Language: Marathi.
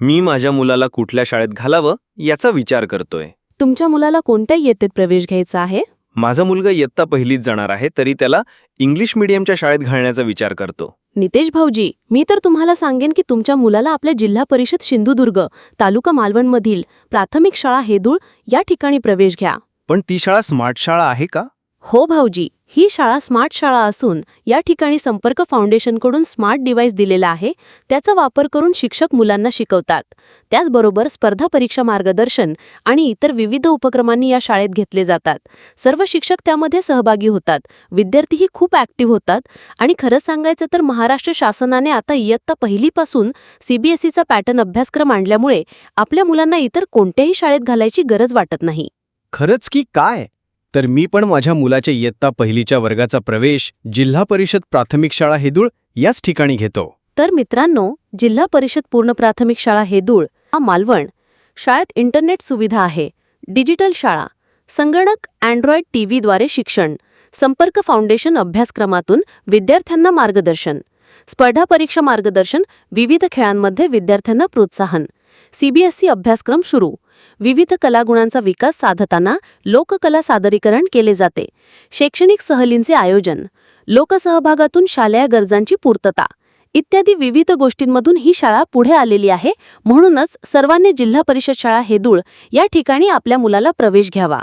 मी माझ्या मुलाला कुठल्या शाळेत घालावं याचा विचार करतोय. तुमच्या मुलाला कोणत्या इयत्तेत प्रवेश घ्यायचा आहे? माझा मुलगा इयत्ता पहिलीच जाणार आहे तरी त्याला इंग्लिश मीडियमच्या शाळेत घालण्याचा विचार करतो. नितेश भाऊजी मी तर तुम्हाला सांगेन की तुमच्या मुलाला आपल्या जिल्हा परिषद सिंधुदुर्ग तालुका मालवणमधील प्राथमिक शाळा हेदूळ या ठिकाणी प्रवेश घ्या. पण ती शाळा स्मार्ट शाळा आहे का? हो भाऊजी ही शाळा स्मार्ट शाळा असून या ठिकाणी संपर्क फाउंडेशनकडून स्मार्ट डिव्हाइस दिलेला आहे त्याचा वापर करून शिक्षक मुलांना शिकवतात. त्याचबरोबर स्पर्धा परीक्षा मार्गदर्शन आणि इतर विविध उपक्रमांनी या शाळेत घेतले जातात. सर्व शिक्षक त्यामध्ये सहभागी होतात. विद्यार्थीही खूप ॲक्टिव्ह होतात. आणि खरं सांगायचं तर महाराष्ट्र शासनाने आता इयत्ता पहिलीपासून सीबीएसईचा पॅटर्न अभ्यासक्रम आणल्यामुळे आपल्या मुलांना इतर कोणत्याही शाळेत घालायची गरज वाटत नाही. खरंच की काय? तर मी पण माझ्या मुलाच्या इयत्ता पहिलीच्या वर्गाचा प्रवेश जिल्हा परिषद प्राथमिक शाळा हेदूळ याच ठिकाणी घेतो. तर मित्रांनो जिल्हा परिषद पूर्ण प्राथमिक शाळा हेदूळ हा मालवण शाळेत इंटरनेट सुविधा आहे डिजिटल शाळा संगणक अँड्रॉइड टीव्हीद्वारे शिक्षण संपर्क फाउंडेशन अभ्यासक्रमातून विद्यार्थ्यांना मार्गदर्शन स्पर्धा परीक्षा मार्गदर्शन विविध खेळांमध्ये विद्यार्थ्यांना प्रोत्साहन सीबीएसई अभ्यासक्रम सुरू. विविध कलागुणांचा विकास साधताना लोककला सादरीकरण केले जाते. शैक्षणिक सहलींचे आयोजन लोकसहभागातून शालेय गरजांची पूर्तता इत्यादी विविध गोष्टींमधून ही शाळा पुढे आलेली आहे. म्हणूनच सर्वांनी जिल्हा परिषद शाळा हेदूळ या ठिकाणी आपल्या मुलाला प्रवेश घ्यावा.